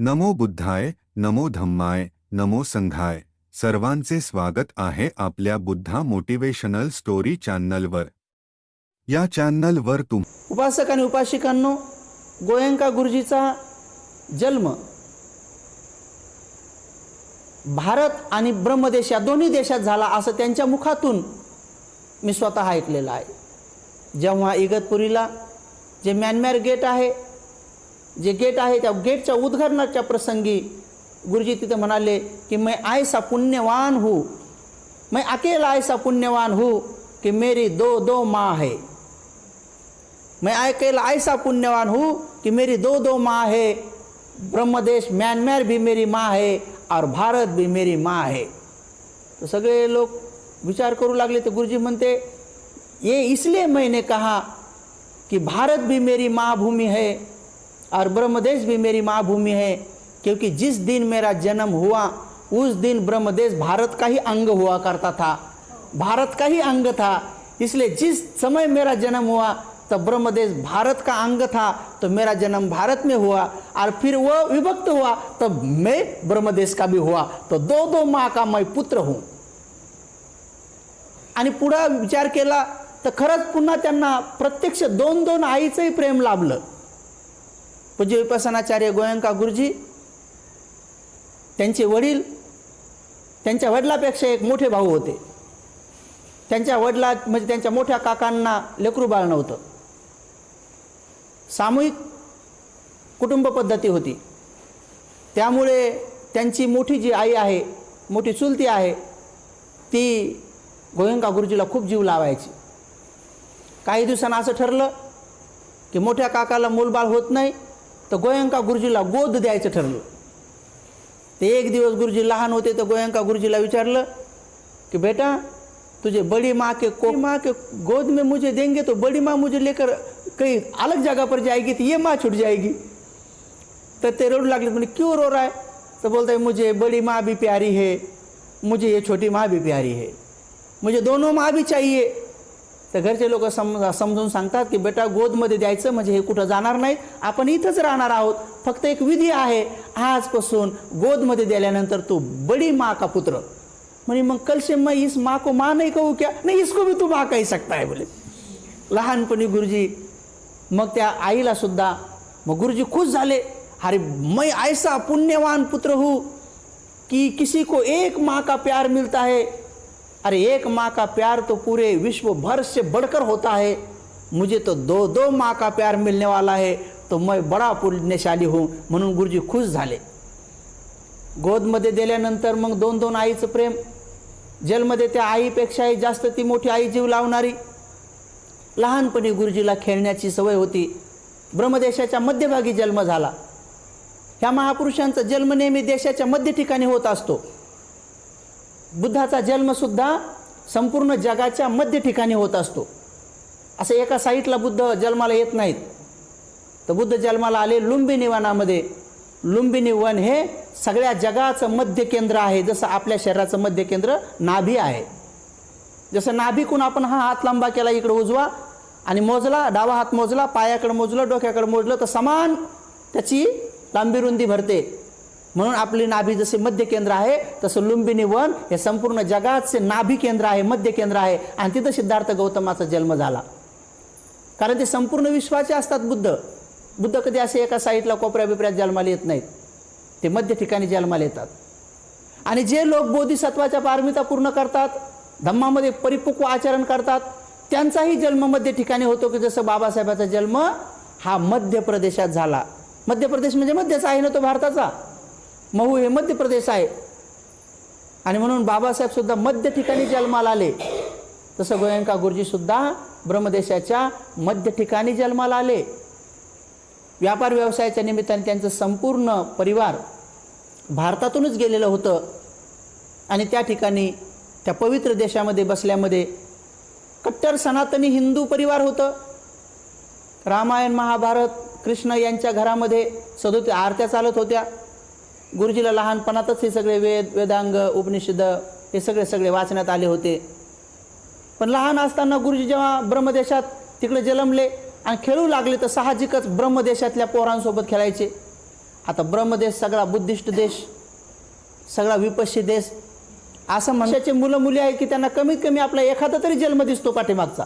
नमो बुद्धाय नमो धम्माय नमो संघाय. सर्वांचे स्वागत आहे आपल्या बुद्धा मोटिवेशनल स्टोरी चॅनलवर. या चॅनलवर तुम उपासक आणि उपासिकांनो गोयंका गुरुजीचा जन्म. भारत आणि ब्रह्मदेश या दोन्ही देशात झाला असं त्यांच्या मुखातून मी स्वतः ऐकलेलं आहे. जेव्हा इगतपुरीला जे म्यानमार गेट आहे जे गेट आहे त्या गेटच्या उद्घाटनाच्या प्रसंगी गुरुजी तिथे म्हणाले की मैं ऐसा पुण्यवान हूँ. मैं अकेला ऐसा पुण्यवान हूँ कि मेरी दो दो माँ है. मैं अकेला ऐसा पुण्यवान हूँ कि मेरी दो दो माँ है. ब्रह्मदेश म्यानमार भी मेरी माँ है और भारत भी मेरी माँ है. तो सगळे लोक विचार करू लागले. तर गुरुजी म्हणते ये इसलिए मैंने कहा कि भारत भी मेरी माँ भूमि है और ब्रह्मदेश भी मेरी माँ भूमि है क्योंकि जिस दिन मेरा जन्म हुआ उस दिन ब्रह्मदेश भारत का ही अंग हुआ करता था। भारत का ही अंग था। इसलिए जिस समय मेरा जन्म हुआ तो ब्रह्मदेश भारत का अंग था तो मेरा जन्म भारत में हुआ। और फिर वह विभक्त हुआ तब मैं ब्रह्मदेश का भी हुआ। तो दो दो माँ का मैं पुत्र हूँ। आणि पुढं विचार केला तर खरंच पुन्हा त्यांना प्रत्यक्ष दोन दोन आईचंही प्रेम लाभलं. पूज्य विपसनाचार्य गोयंका गुरुजी त्यांचे वडील त्यांच्या वडिलापेक्षा एक मोठे भाऊ होते. त्यांच्या वडिला म्हणजे त्यांच्या मोठ्या काकांना लेकरू बाळ नव्हतं. सामूहिक कुटुंब पद्धती होती. त्यामुळे त्यांची मोठी जी आई आहे मोठी चुलती आहे ती गोयंका गुरुजीला खूप जीव लावायची. काही दिवसांना असं ठरलं की मोठ्या काकाला मूलबाळ होत नाही तर गोयंका गुरुजीला गोद द्यायचं ठरलं. ते एक दिवस गुरुजी लहान होते तर गोयंका गुरुजीला विचारलं की बेटा तुझे बड़ी माँ के को माँ के गोद में मुझे देंगे तो बड़ी माँ मुझे लेकर कहीं अलग जगह पर जाएगी तो ये माँ छूट जाएगी. तर ते रडू लागले म्हणजे क्यों रो रहा है? तो बोलता है मुझे बड़ी माँ भी प्यारी है मुझे ये छोटी माँ भी प्यारी है मुझे दोनों माँ भी चाहिए तर घरचे लोक सम समजून सांगतात की बेटा गोदमध्ये द्यायचं म्हणजे हे कुठं जाणार नाहीत आपण इथंच राहणार आहोत. फक्त एक विधी आहे. आजपासून गोदमध्ये दिल्यानंतर तू बडी माँ का पुत्र. म्हणे मग कल से मैं इस माँ को माँ नाही कहू क्या? नहीं इसको भी तू माँ काही सकता है बोले. लहानपणी गुरुजी मग त्या आईला सुद्धा मग गुरुजी खुश झाले. अरे मैं ऐसा पुण्यवान पुत्र हूँ की किसी को एक माँ का प्यार मिलता है. अरे एक माँ का प्यार तो पूरे विश्व भर से बढ़कर होता है। मुझे तो दो दो माँ का प्यार मिलने वाला है तो मैं बड़ा पुण्यशाली हूँ म्हणून गुरुजी खुश झाले। गोदमध्ये दिल्यानंतर मग दोन दोन आईचं प्रेम। जेलमध्ये त्या आईपेक्षाही जास्त ती मोठी आई जीव लावणारी। लहानपणी गुरुजीला खेळण्याची सवय होती। ब्रह्मदेशाच्या मध्यभागी जन्म झाला। ह्या महापुरुषांचा जन्म नेहमी देशाच्या मध्य ठिकाणी होत असतो। बुद्धाचा जन्मसुद्धा संपूर्ण जगाच्या मध्य ठिकाणी होत असतो. असं एका साईटला बुद्ध जन्माला येत नाहीत. तर बुद्ध जन्माला आले लुंबिनी वनामध्ये लुंबिनी वन हे सगळ्या जगाचं मध्य केंद्र आहे जसं आपल्या शरीराचं मध्य केंद्र नाभी आहे. जसं नाभीकून आपण हा हात लांबा केला इकडं उजवा आणि मोजला डावा हात मोजला पायाकडं मोजलं डोक्याकडं मोजलं तर समान त्याची लांबी रुंदी भरते. म्हणून आपली नाभी जसे मध्य केंद्र आहे तसं लुंबिनी वन हे संपूर्ण जगाचे नाभी केंद्र आहे मध्य केंद्र आहे. आणि तिथं सिद्धार्थ गौतमाचा जन्म झाला. कारण ते संपूर्ण विश्वाचे असतात बुद्ध. बुद्ध कधी असे एका साईडला कोपऱ्या बिपऱ्यात जन्माला येत नाहीत. ते मध्य ठिकाणी जन्माला येतात. आणि जे लोक बोधिसत्वाच्या पारमिता पूर्ण करतात धम्मामध्ये परिपक्व आचरण करतात त्यांचाही जन्म मध्य ठिकाणी होतो की जसं बाबासाहेबाचा जन्म हा मध्य प्रदेशात झाला. मध्य प्रदेश म्हणजे मध्यच आहे ना तो भारताचा? महू हे मध्य प्रदेश आहे. आणि म्हणून बाबासाहेबसुद्धा मध्य ठिकाणी जन्माला आले. तसं गोयंका गुरुजीसुद्धा ब्रह्मदेशाच्या मध्य ठिकाणी जन्माला आले. व्यापार व्यवसायाच्या निमित्ताने त्यांचं संपूर्ण परिवार भारतातूनच गेलेलं होतं. आणि त्या ठिकाणी त्या पवित्र देशामध्ये बसल्यामध्ये कट्टर सनातनी हिंदू परिवार होतं. रामायण महाभारत कृष्ण यांच्या घरामध्ये सदोती आरत्या चालत होत्या. गुरुजीला लहानपणातच हे सगळे वेद वेदांग उपनिषद हे सगळे सगळे वाचण्यात आले होते. पण लहान असताना गुरुजी जेव्हा ब्रह्मदेशात तिकडे जन्मले आणि खेळू लागले तर साहजिकच ब्रह्मदेशातल्या पोरांसोबत खेळायचे. आता ब्रह्मदेश सगळा बुद्धिस्ट देश सगळा विपश्य देश. असं मनुष्याचे मुलं मुली आहे की त्यांना कमीत कमी आपला एखादा तरी जन्म दिसतो पाठीमागचा.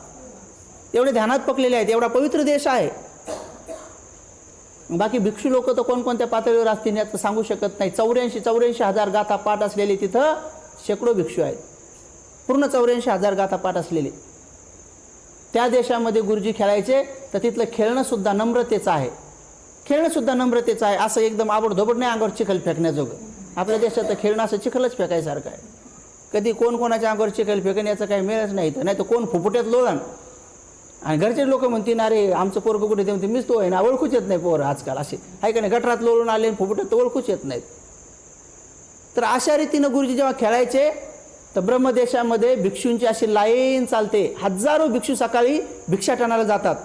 एवढे ध्यानात पकलेले आहेत एवढा पवित्र देश आहे. बाकी भिक्षू लोक तर कोणकोणत्या पातळीवर असतील याचं सांगू शकत नाही. चौऱ्याऐंशी चौऱ्याऐंशी हजार गाथा पाठ असलेले तिथं शेकडो भिक्षू आहेत. पूर्ण चौऱ्याऐंशी हजार गाथा पाठ असलेले. त्या देशामध्ये गुरुजी खेळायचे तर तिथलं खेळणंसुद्धा नम्रतेचं आहे. खेळणंसुद्धा नम्रतेचं आहे. असं एकदम आबडधोबड नाही अंगावर चिखल फेकण्याजोगं. आपल्या देशात तर खेळणं असं चिखलच फेकायसारखं आहे. कधी कोण कोणाच्या अंगावर चिखल फेकण्याचं काही मिळत नाही तर नाही तर कोण फुफुट्यात लोळण. आणि घरचे लोक म्हणतील अरे आमचं पोरगं कुठे ते म्हणते मीच तो आहे ना ओळखूच येत नाही पोरं आजकाल असे. आहे का नाही गटरात लोळून आले आणि फुफुट्यात तर ओळखूच येत नाहीत. तर अशा रीतीनं गुरुजी जेव्हा खेळायचे तर ब्रह्मदेशामध्ये भिक्षूंची अशी लाईन चालते. हजारो भिक्षू सकाळी भिक्षाटनाला जातात.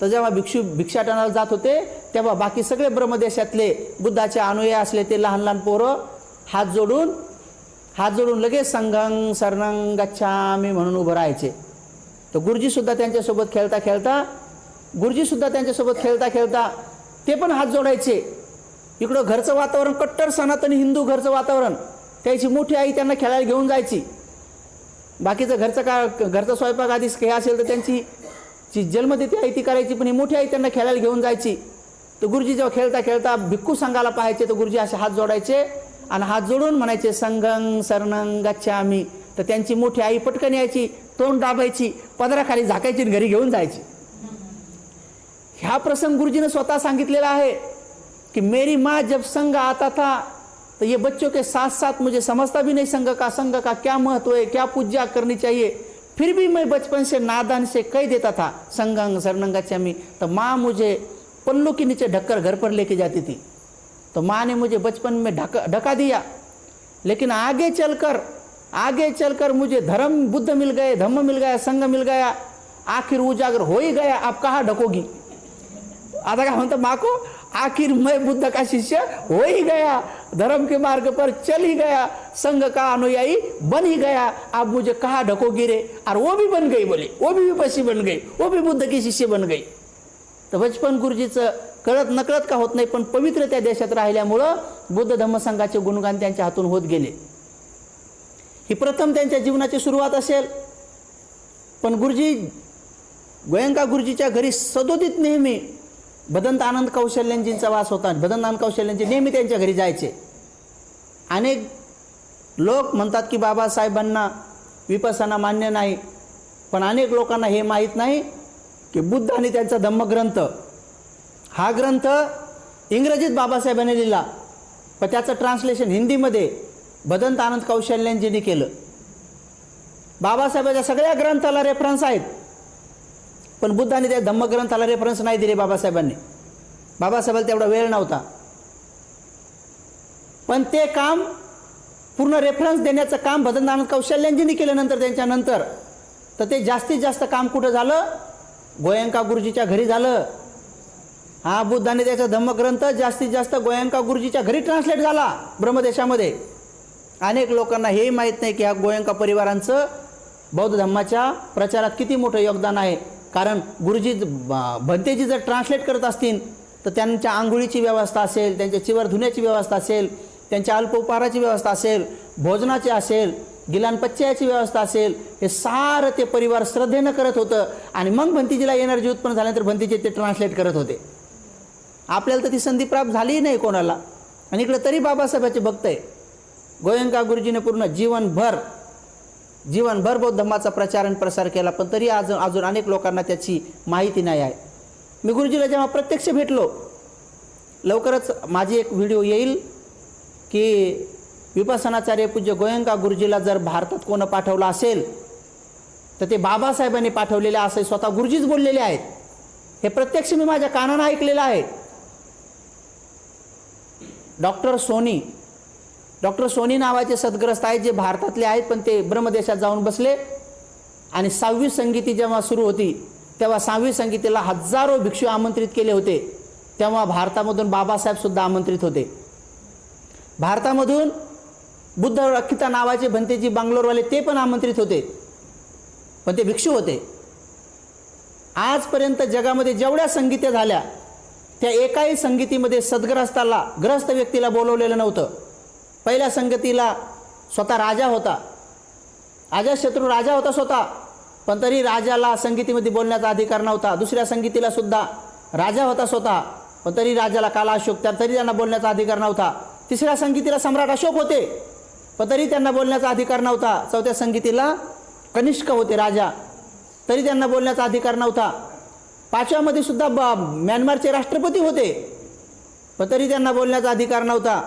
तर जेव्हा भिक्षू भिक्षाटनाला जात होते तेव्हा बाकी सगळे ब्रह्मदेशातले बुद्धाचे अनुयायी असले ते लहान लहान पोरं हात जोडून हात जोडून लगेच संघंग सरनंग गच्छामी म्हणून उभं राहायचे. तर गुरुजीसुद्धा त्यांच्यासोबत खेळता खेळता गुरुजीसुद्धा त्यांच्यासोबत खेळता खेळता ते पण हात जोडायचे. इकडं घरचं वातावरण कट्टर सनातनी हिंदू घरचं वातावरण. त्याची मोठी आई त्यांना खेळायला घेऊन जायची. बाकीचं घरचं का घरचा स्वयंपाक आधीच हे असेल तर त्यांची जी जन्मतिथी आहे ती करायची पण ही मोठी आई त्यांना खेळायला घेऊन जायची. तर गुरुजी जेव्हा खेळता खेळता भिक्खू संघाला पाहायचे तर गुरुजी असे हात जोडायचे आणि हात जोडून म्हणायचे संगंग सरनंग गच्छामी. तर त्यांची मोठी आई पटकन यायची. तोंड दाबायची पदराखाली झाकायची आणि घरी घेऊन जायची. ह्या प्रसंग गुरुजीने स्वतः सांगितलेला आहे कि मेरी माँ जब संग आता था तो ये बच्चों के साथ साथ मुझे समझता भी नहीं संघ का संघ का क्या महत्त्व है क्या पूजा करनी चाहिए? फिर भी मैं बचपन से नादान से कह देता था संगंग सरनंगाचामी तो माँ मुझे पल्लू के नीचे ढककर घर पर लेके जाती थी। तो माँ ने मुझे बचपन में ढका ढका दिया। लेकिन आगे चलकर आगे चलकर मुझे धर्म बुद्ध मिल गए धम्म मिल गया संघ मिल गया आखिर उजागर हो ही गया आप कहाँ ढकोगी? आता काय म्हणतो माँ को? आखिर मैं बुद्ध का शिष्य हो ही गया धर्म के मार्ग पर चल ही गया संघ का अनुयायी बन ही गया आप मुझे कहाँ ढकोगी रे? और वो भी बन गई बोले वो भी विपसी बन गई वो भी बुद्ध की शिष्य बन गई। तर बचपन गुरुजीचं कळत नकळत का होत नाही पण पवित्र त्या देशात राहिल्यामुळं बुद्ध धम्मसंघाचे गुणगान त्यांच्या हातून होत गेले. ही प्रथम त्यांच्या जीवनाची सुरुवात असेल. पण गुरुजी गोयंका गुरुजीच्या घरी सदोदित नेहमी भदंत आनंद कौशल्यांजींचा वास होता भदंत आनंद कौशल्यांजी नेहमी त्यांच्या घरी जायचे. अनेक लोक म्हणतात की बाबासाहेबांना विपसना मान्य नाही पण अनेक लोकांना हे माहीत नाही की बुद्ध आणि त्यांचा धम्मग्रंथ. हा ग्रंथ इंग्रजीत बाबासाहेबांनी लिहिला. पण त्याचं ट्रान्सलेशन हिंदीमध्ये भदंत आनंद कौशल्यांजींनी केलं. बाबासाहेबाच्या सगळ्या ग्रंथाला रेफरन्स आहेत. पण बुद्धाने त्या धम्मग्रंथाला रेफरन्स नाही दिले बाबासाहेबांनी. बाबासाहेबाला तेवढा वेळ नव्हता. पण ते काम पूर्ण रेफरन्स देण्याचं काम भदंतानंद कौशल्यांजींनी केलं नंतर त्यांच्यानंतर तर ते जास्तीत जास्त काम कुठं झालं? गोयंका गुरुजीच्या घरी झालं. हा बुद्धाने त्याचा धम्मग्रंथ जास्तीत जास्त गोयंका गुरुजीच्या घरी ट्रान्सलेट झाला ब्रह्मदेशामध्ये. अनेक लोकांना हेही माहीत नाही की ह्या गोयंका परिवारांचं बौद्ध धम्माच्या प्रचारात किती मोठं योगदान आहे. कारण गुरुजी भंतेजी जर ट्रान्सलेट करत असतील तर त्यांच्या आंघोळीची व्यवस्था असेल त्यांच्या चिवर धुण्याची व्यवस्था असेल त्यांच्या अल्पोपहाराची व्यवस्था असेल भोजनाची असेल गिलानपच्चयाची व्यवस्था असेल हे सारं ते परिवार श्रद्धेनं करत होतं आणि मग भंतीजीला एनर्जी उत्पन्न झाल्यानंतर भंतीजी ते ट्रान्सलेट करत होते. आपल्याला तर ती संधी प्राप्त झालीही नाही कोणाला. आणि इकडे तरी बाबासाहेबाचे भक्त आहे. गोयंका गुरुजीने पूर्ण जीवनभर जीवनभर बौद्ध धर्माचा प्रचार आणि प्रसार केला पण तरी अजून अजून अनेक लोकांना त्याची माहिती नाही आहे. मी गुरुजीला जेव्हा प्रत्यक्ष भेटलो लवकरच माझी एक व्हिडिओ येईल की विपसनाचार्य पूज्य गोयंका गुरुजीला जर भारतात कोणं पाठवलं असेल तर ते बाबासाहेबांनी पाठवलेले असे स्वतः गुरुजीच बोललेले आहेत. हे प्रत्यक्ष मी माझ्या कानानं ऐकलेलं आहे. डॉक्टर सोनी डॉक्टर सोनी नावाचे सद्ग्रस्त आहेत जे भारतातले आहेत पण ते ब्रह्मदेशात जाऊन बसले. आणि सहावी संगीती जेव्हा सुरू होती तेव्हा सहावी संगीतीला हजारो भिक्षू आमंत्रित केले होते. तेव्हा भारतामधून बाबासाहेबसुद्धा आमंत्रित होते. भारतामधून बुद्ध रक्षिता नावाचे भंतेजी बांगलोरवाले ते पण आमंत्रित होते. पण ते भिक्षू होते. आजपर्यंत जगामध्ये जेवढ्या संगीत्या झाल्या त्या एकाही संगीतीमध्ये सद्ग्रस्ताला ग्रस्त व्यक्तीला बोलवलेलं नव्हतं. पहिल्या संगतीला स्वतः राजा होता. अजातशत्रू राजा होता स्वतः पण तरी राजाला संगीतीमध्ये बोलण्याचा अधिकार नव्हता. दुसऱ्या संगीतीला सुद्धा राजा होता स्वतः पण तरी राजाला काला अशोक त्या तरी त्यांना बोलण्याचा अधिकार नव्हता. तिसऱ्या संगीतीला सम्राट अशोक होते पण तरी त्यांना बोलण्याचा अधिकार नव्हता. चौथ्या संगीतीला कनिष्क होते राजा तरी त्यांना बोलण्याचा अधिकार नव्हता. पाचव्यामध्ये सुद्धा ब म्यानमारचे राष्ट्रपती होते पण तरी त्यांना बोलण्याचा अधिकार नव्हता.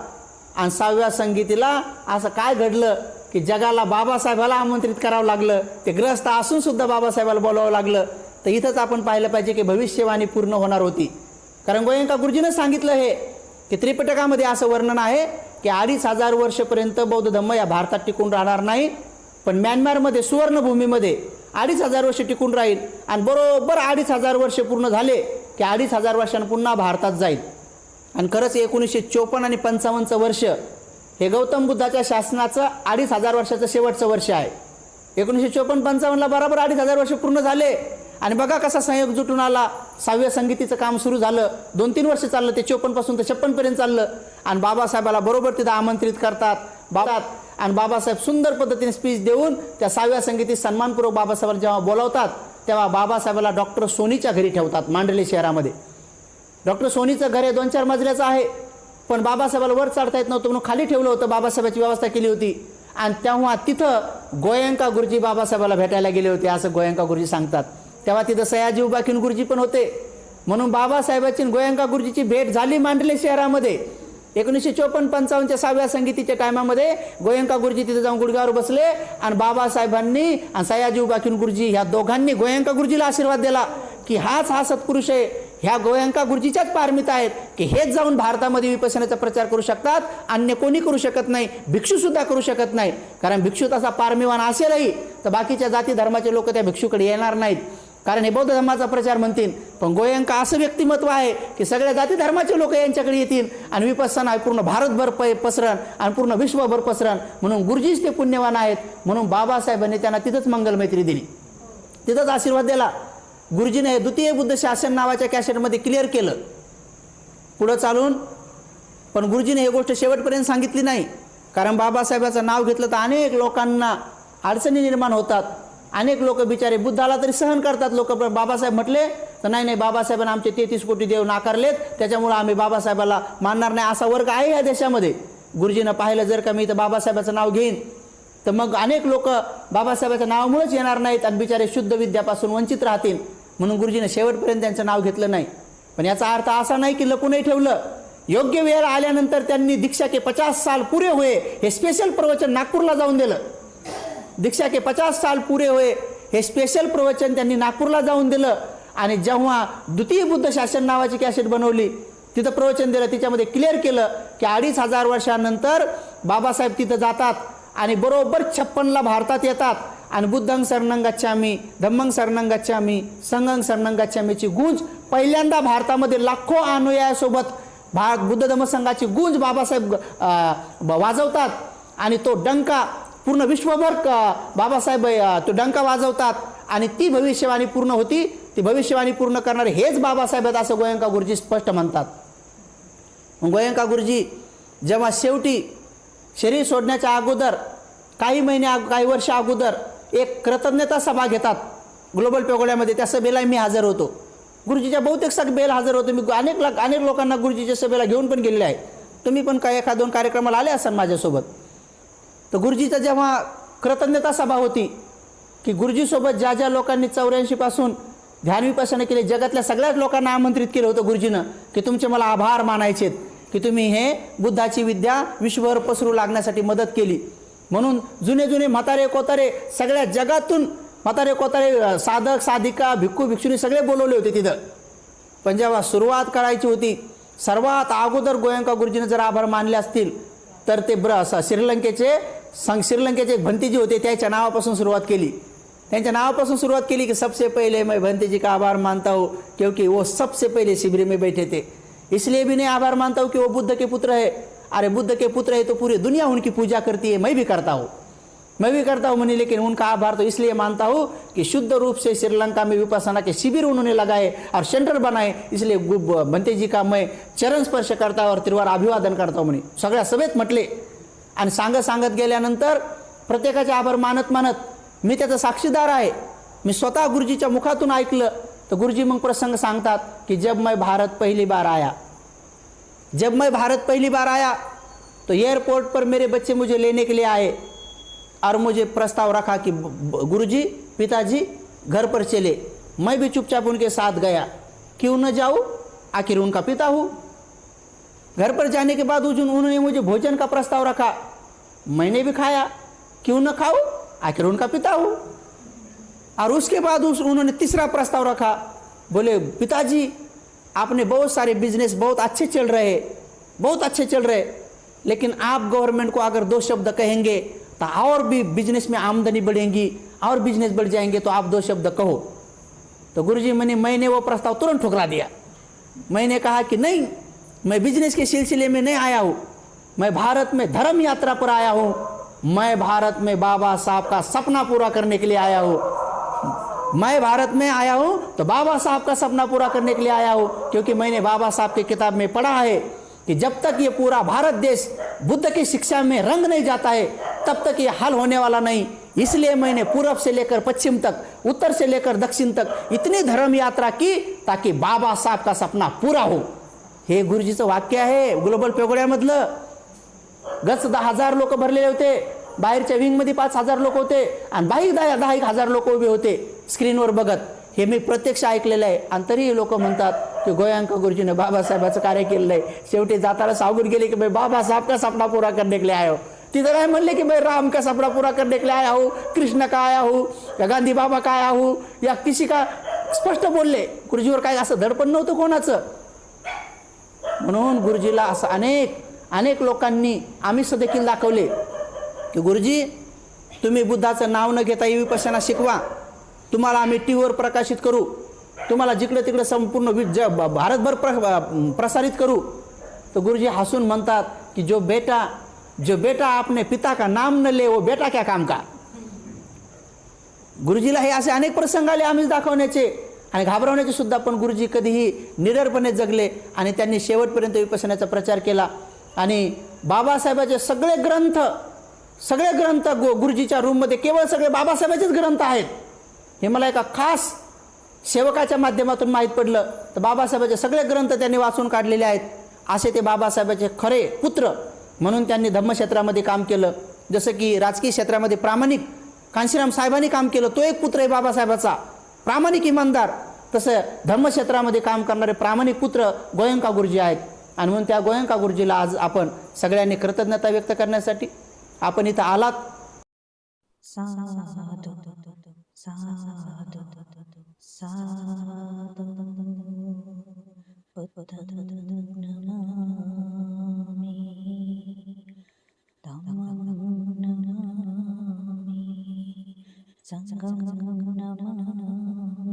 आणि सहाव्या संगीतीला असं काय घडलं की जगाला बाबासाहेबाला आमंत्रित करावं लागलं ते ग्रस्त असूनसुद्धा बाबासाहेबाला बोलावं लागलं तर इथंच आपण पाहिलं पाहिजे की भविष्यवाणी पूर्ण होणार होती. कारण गोयंका गुरुजीनं सांगितलं हे की त्रिपिटकामध्ये असं वर्णन आहे की अडीच हजार वर्षपर्यंत बौद्ध धम्म या भारतात टिकून राहणार नाही पण म्यानमारमध्ये सुवर्णभूमीमध्ये अडीच हजार वर्ष टिकून राहील आणि बरोबर अडीच हजार वर्ष पूर्ण झाले की अडीच हजार वर्षांनी पुन्हा भारतात जाईल. आणि खरंच एकोणीसशे चोपन्न आणि पंचावन्नचं वर्ष हे गौतम बुद्धाच्या शासनाचं अडीच हजार वर्षाचं शेवटचं वर्ष आहे. एकोणीसशे चोपन्न पंचावन्नला बरोबर अडीच हजार वर्ष पूर्ण झाले. आणि बघा कसा संयोग जुटून आला. सहाव्या संगीतीचं काम सुरू झालं. दोन तीन वर्ष चाललं ते चोपन्नपासून ते छप्पनपर्यंत चाललं. आणि बाबासाहेबाला बरोबर तिथं आमंत्रित करतात. बाबात आणि बाबासाहेब सुंदर पद्धतीने स्पीच देऊन त्या सहाव्या संगीतीत सन्मानपूर्वक बाबासाहेबांना जेव्हा बोलावतात तेव्हा बाबासाहेबाला डॉक्टर सोनीच्या घरी ठेवतात मांडले शहरामध्ये. डॉक्टर सोनीचं घर हे दोन चार मजल्याचं आहे. पण बाबासाहेबाला वर चढता येत नव्हतं म्हणून खाली ठेवलं होतं. बाबासाहेबाची व्यवस्था केली होती. आणि तेव्हा तिथं गोयंका गुरुजी बाबासाहेबाला भेटायला गेले होते असं गोयंका गुरुजी सांगतात. तेव्हा तिथं सयाजी उबाखीन गुरुजी पण होते. म्हणून बाबासाहेबाची गोयंका गुरुजीची भेट झाली मांडले शहरामध्ये. एकोणीसशे चोपन्न पंचावन्नच्या सहाव्या संगीतीच्या टायमामध्ये गोयंका गुरुजी तिथे जाऊन गुडघ्यावर बसले आणि बाबासाहेबांनी आणि सयाजी उबाखीन गुरुजी ह्या दोघांनी गोयंका गुरुजीला आशीर्वाद दिला की हाच हा सत्पुरुष आहे. ह्या गोयंका गुरुजीच्याच पारमित आहेत की हेच जाऊन भारतामध्ये विपसनाचा प्रचार करू शकतात अन्य कोणी करू शकत नाही भिक्षूसुद्धा करू शकत नाही. कारण भिक्षू तसा पारमिवान असेलही तर बाकीच्या जाती धर्माचे लोक त्या भिक्षूकडे येणार नाहीत. कारण हे बौद्ध धर्माचा प्रचार म्हणतील पण गोयंका असं व्यक्तिमत्व आहे की सगळ्या जाती धर्माचे लोक यांच्याकडे येतील आणि विपसना पूर्ण भारतभर प पसरण आणि पूर्ण विश्वभर पसरण. म्हणून गुरुजीच ते पुण्यवान आहेत. म्हणून बाबासाहेबांनी त्यांना तिथंच मंगलमैत्री दिली. तिथंच आशीर्वाद दिला. गुरुजीने हे द्वितीय बुद्ध शासन नावाच्या कॅसेटमध्ये क्लिअर केलं. पुढं चालून पण गुरुजीने ही गोष्ट शेवटपर्यंत सांगितली नाही. कारण बाबासाहेबाचं नाव घेतलं तर अनेक लोकांना अडचणी निर्माण होतात. अनेक लोक बिचारे बुद्धाला तरी सहन करतात. लोक पण बाबासाहेब म्हटले तर नाही नाही बाबासाहेबांना आमचे तेहतीस कोटी देव नाकारलेत. त्याच्यामुळं आम्ही बाबासाहेबाला मानणार नाही. असा वर्ग आहे या देशामध्ये. गुरुजीनं पाहिलं जर का मी इथं बाबासाहेबाचं नाव घेईन तर मग अनेक लोक बाबासाहेबाच्या नावामुळेच येणार नाहीत आणि बिचारे शुद्ध विद्यापासून वंचित राहतील. म्हणून गुरुजीनं शेवटपर्यंत त्यांचं नाव घेतलं नाही. पण याचा अर्थ असा नाही की लपूनही ठेवलं. योग्य वेळ आल्यानंतर त्यांनी दीक्षा के पचास साल पुरे होय हे स्पेशल प्रवचन नागपूरला जाऊन दिलं. दीक्षा के पचास साल पुरे होय हे स्पेशल प्रवचन त्यांनी नागपूरला जाऊन दिलं. आणि जेव्हा द्वितीय बुद्ध शासन नावाची कॅसेट बनवली तिथं प्रवचन दिलं तिच्यामध्ये क्लिअर केलं की अडीच हजार वर्षानंतर बाबासाहेब तिथं जातात आणि बरोबर छप्पनला भारतात येतात. आणि बुद्धंग शरणं गच्छामी धम्मंग शरणं गच्छामी संगंग शरणं गच्छामीची गूंज पहिल्यांदा भारतामध्ये लाखो अनुयायासोबत भारत बुद्ध धम्मसंघाची गुंज गूंज बाबासाहेब वाजवतात आणि तो डंका पूर्ण विश्वभर बाबासाहेब तो डंका वाजवतात आणि ती भविष्यवाणी पूर्ण होती. ती भविष्यवाणी पूर्ण करणारे हेच बाबासाहेब आहेत असं गोयंका गुरुजी स्पष्ट म्हणतात. गोयंका गुरुजी जेव्हा शेवटी शरीर सोडण्याच्या अगोदर काही महिने काही वर्ष अगोदर एक कृतज्ञता सभा घेतात ग्लोबल पेगोड्यामध्ये. त्या सभेला मी हजर होतो. गुरुजीच्या बहुतेक सभेला हजर होतो. मी अनेक ला- अनेक लोकांना गुरुजीच्या सभेला घेऊन पण गेलेले आहे. तुम्ही पण काही एखाद दोन कार्यक्रमाला आले असाल माझ्यासोबत? तर गुरुजीचा जेव्हा कृतज्ञता सभा होती की गुरुजीसोबत ज्या ज्या लोकांनी चौऱ्याऐंशीपासून ध्यानविपासना केले जगातल्या सगळ्याच लोकांना आमंत्रित केलं होतं गुरुजीनं की तुमचे मला आभार मानायचेत की तुम्ही हे बुद्धाची विद्या विश्वभर पसरू लागण्यासाठी मदत केली. म्हणून जुने जुने म्हातारे कोतारे सगळ्या जगातून म्हातारे कोतारे साधक साधिका भिक्खू भिक्षुनी सगळे बोलवले होते तिथं. पण जेव्हा सुरुवात करायची होती सर्वात अगोदर गोयंका गुरुजीने जर आभार मानले असतील तर ते ब्र श्रीलंकेचे संग श्रीलंकेचे भंतीजी होते त्याच्या नावापासून सुरुवात केली. त्यांच्या नावापासून सुरुवात केली की सबसे पहिले मैं भंतीजी का आभार मानता हो क्योंकि वो सबसे पहिले शिबिर में बैठे थे. इसलिए भी नहीं आभार मानता हूँ कि वो बुद्ध के पुत्र है. अरे बुद्ध के पुत्र है तो पूरी दुनिया उनकी पूजा करती है मैं भी करता हूँ। मैं भी करता हूँ मनी लेकिन उनका आभार तो इसलिए मानता हूँ कि शुद्ध रूप से श्रीलंका में विपासना के शिविर उन्होंने लगाए और सेंटर बनाए। इसलिए गु- जी का मैं चरण स्पर्श करता हूँ और त्रिवार अभिवादन करता हूँ म्हणे सगळ्या सभेत म्हटले। आणि सांगत सांगत गेल्यानंतर प्रत्येकाचे आभार मानत मानत मी त्याचा साक्षीदार आहे. मी स्वतः गुरुजीच्या मुखातून ऐकलं. तर गुरुजी मग प्रसंग सांगतात की जब मैं भारत पहिली बार आया जब मैं भारत पहली बार आया तो एयरपोर्ट पर मेरे बच्चे मुझे लेने के लिए आए और मुझे प्रस्ताव रखा कि गुरुजी, पिताजी, घर पर चले। मैं भी चुपचाप उनके साथ गया। क्यों न जाऊँ? आखिर उनका पिता हूँ। घर पर जाने के बाद उन्होंने मुझे भोजन का प्रस्ताव रखा। मैंने भी खाया। क्यों न खाऊं? आखिर उनका पिता हूँ। और उसके बाद उस उन्होंने तीसरा प्रस्ताव रखा। बोले, पिताजी आपने बहुत सारे बिज़नेस बहुत अच्छे चल रहे, बहुत अच्छे चल रहे, लेकिन आप गवर्नमेंट को अगर दो शब्द कहेंगे तो और भी बिज़नेस में आमदनी बढ़ेंगी, और बिज़नेस बढ़ जाएँगे तो आप दो शब्द कहो। तो गुरुजी मैंने मैंने वो प्रस्ताव तुरंत ठुकरा दिया। मैंने कहा कि नहीं, मैं बिज़नेस के सिलसिले में नहीं आया हूँ। मैं भारत में धर्म यात्रा पर आया हूँ। मैं भारत में बाबा साहब का सपना पूरा करने के लिए आया हूँ। मैं भारत में आया हूँ तो बाबा साहब का सपना पूरा करने के लिए आया हूँ क्योंकि मैंने बाबा साहब की किताब में पढ़ा है कि जब तक ये पूरा भारत देश बुद्ध की शिक्षा में रंग नहीं जाता है तब तक ये हल होने वाला नहीं। इसलिए मैंने पूर्व से लेकर पश्चिम तक उत्तर से लेकर दक्षिण तक इतनी धर्म यात्रा की ताकि बाबा साहब का सपना पूरा हो। हे गुरुजीचं वाक्य आहे ग्लोबल पेगोड्यामधलं गच दहा हजार लोक भरलेले होते बाहेरच्या विंगमध्ये पाच हजार लोक होते आणि बाहेर दहा दहा एक हजार लोक उभे होते. स्क्रीनवर बघत. हे मी प्रत्यक्ष ऐकलेलं आहे. आणि तरीही लोक म्हणतात की गोयांक गुरुजीने बाबासाहेबाचं कार्य केलेलं आहे. शेवटी जाताना सावगून गेले की भाई बाबासाहेब का सपना पुरा करने के लिए आया तिथं नाही म्हणले की भाई राम का सपना पूरा करने के लिए हो? आया कृष्ण का आया हो? या गांधी बाबा का आया हो? या किशी का स्पष्ट बोलले. गुरुजीवर काय असं धडपण नव्हतं कोणाचं. म्हणून गुरुजीला असं अनेक अनेक लोकांनी आम्ही देखील दाखवले. की गुरुजी तुम्ही बुद्धाचं नाव न घेता ही विपश्यना शिकवा. तुम्हाला आम्ही टी व्हीवर प्रकाशित करू. तुम्हाला जिकडे तिकडे संपूर्ण वि ज भारतभर प्र प्रसारित करू. तर गुरुजी हसून म्हणतात की जो बेटा जो बेटा आपने पिता का नाम न ले वो बेटा क्या काम का? गुरुजीला हे असे अनेक प्रसंग आले आम्हीच दाखवण्याचे आणि घाबरवण्याचे सुद्धा पण गुरुजी कधीही निडरपणे जगले आणि त्यांनी शेवटपर्यंत विपसनाचा प्रचार केला. आणि बाबासाहेबाचे सगळे ग्रंथ सगळे ग्रंथ गो गुरुजीच्या रूममध्ये केवळ सगळे बाबासाहेबाचेच ग्रंथ आहेत. हे मला एका खास सेवकाच्या माध्यमातून माहीत पडलं. तर बाबासाहेबाचे सगळे ग्रंथ त्यांनी वाचून काढलेले आहेत. असे ते बाबासाहेबाचे खरे पुत्र म्हणून त्यांनी धम्मक्षेत्रामध्ये काम केलं. जसं की राजकीय क्षेत्रामध्ये प्रामाणिक कांशीराम साहेबांनी काम केलं. तो एक पुत्र आहे बाबासाहेबाचा. प्रामाणिक इमानदार. तसं धर्मक्षेत्रामध्ये काम करणारे प्रामाणिक पुत्र गोयंका गुरुजी आहेत. आणि म्हणून त्या गोयंका गुरुजीला आज आपण सगळ्यांनी कृतज्ञता व्यक्त करण्यासाठी आपण इथं आलात. साधु साधु साधु बुद्धं नमामि धम्मं नमामि सङ्घं नमामि